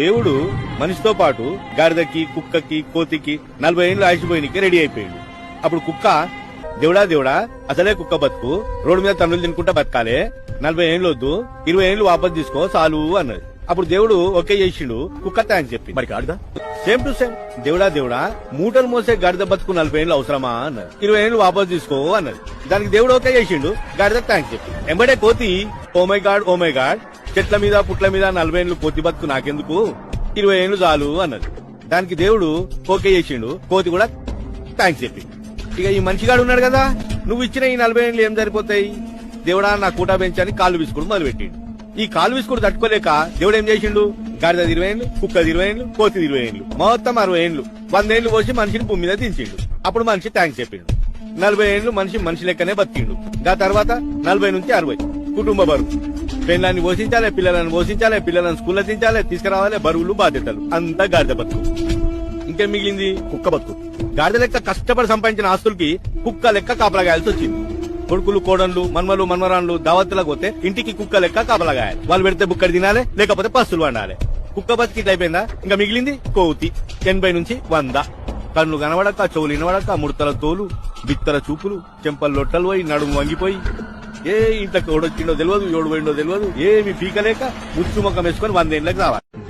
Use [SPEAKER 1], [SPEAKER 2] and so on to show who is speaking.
[SPEAKER 1] దేవుడు మనిషితో పాటు గాడిదకి కుక్కకి కోతికి నలభై ఏళ్ళు ఆయుషిపోయినకి రెడీ అయిపోయాడు. అప్పుడు కుక్క దేవుడా దేవుడా అసలే కుక్క బతుకు రోడ్డు మీద తన్నులు తినుకుంటా బతకాలే నలభై ఏళ్ళు వద్దు ఇరవై ఏళ్ళు వాపస్ తీసుకో చాలు అన్నది. అప్పుడు దేవుడు ఒకే చేసిండు కుక్క థ్యాంక్స్ చెప్పి.
[SPEAKER 2] మరి గాడిద?
[SPEAKER 1] సేమ్ టు సేమ్ దేవుడా దేవుడా మూటలు మోసే గాడిద బతుకు నలభై ఏళ్ళు అవసరమా అన్నది. ఇరవై ఏళ్ళు వాపస్ తీసుకో అన్నది. దానికి దేవుడు ఓకే చేసిండు గాడిద థ్యాంక్స్ చెప్పి. ఎంబడే కోతి oh my god oh my god చెట్ల మీద పుట్ల మీద నలభై ఏళ్ళు కోతి బతుకు నాకెందుకు? ఇరవై ఏళ్ళు చాలు అన్నది. దానికి దేవుడు ఓకే చేసిండు. కోతి కూడా థ్యాంక్స్ చెప్పి. ఇక ఈ మనిషిగాడు ఉన్నాడు కదా నువ్వు ఇచ్చిన ఈ నలభై ఏళ్ళు ఏం సరిపోతాయి? దేవుడా నా కూటా పెంచని కాలు విసుకుడు మొదలుపెట్టిండు. ఈ కాలు విసుకుడు తట్టుకోలేక దేవుడు ఏం చేసిండు? గాడిద ఇరవై ఏళ్ళు కుక్క ఇరవై ఏళ్ళు కోతి ఇరవై ఏళ్ళు మొత్తం అరవై ఏళ్ళు వందేళ్ళు పోసి మనిషిని భూమి మీద దించిండు. అప్పుడు మనిషి థ్యాంక్స్ చెప్పిండు. నలభై ఏళ్ళు మనిషి మనిషి లెక్కనే బతికిండు. దా తర్వాత నలభై నుంచి అరవై. కుటుంబ బరువు. పెళ్ళాన్ని పోషించాలి పిల్లలను పోషించాలి పిల్లలను స్కూల్లో తించాలి తీసుకురావాలి బరువులు బాధ్యతలు. అంతా గాడిద బతుకు. ఇంకేం మిగిలింది? కుక్క బతుకు. గాడిద లెక్క కష్టపడి సంపాదించిన ఆస్తులకి కుక్క లెక్క కాపలాగాయాల్సి వచ్చింది. కొడుకులు కోడన్లు మన్మలు మన్మరాన్లు దావత్తులకు పోతే ఇంటికి కుక్క లెక్క కాపలాగాయాలి వాళ్ళు పెడితే బుక్కడి తినాలి లేకపోతే పస్తులు వండాలి. కుక్క బతికి ఇట్లా అయిపోయిందా? ఇంకా మిగిలింది? కోతి. ఎనభై నుంచి వంద. కన్ను కనబడక చెవులు వినబడక ముడతల తోలు బిత్తల చూపులు చెంపలు లొట్టలు పోయి నడుము వంగిపోయి ఏ ఇంట్లో ఎవడొచ్చిండో తెలియదు ఎవడు పోయిండో తెలియదు ఏమి పీకలేక ముచ్చు ముఖం వేసుకొని వందేళ్ళకి రావాలి.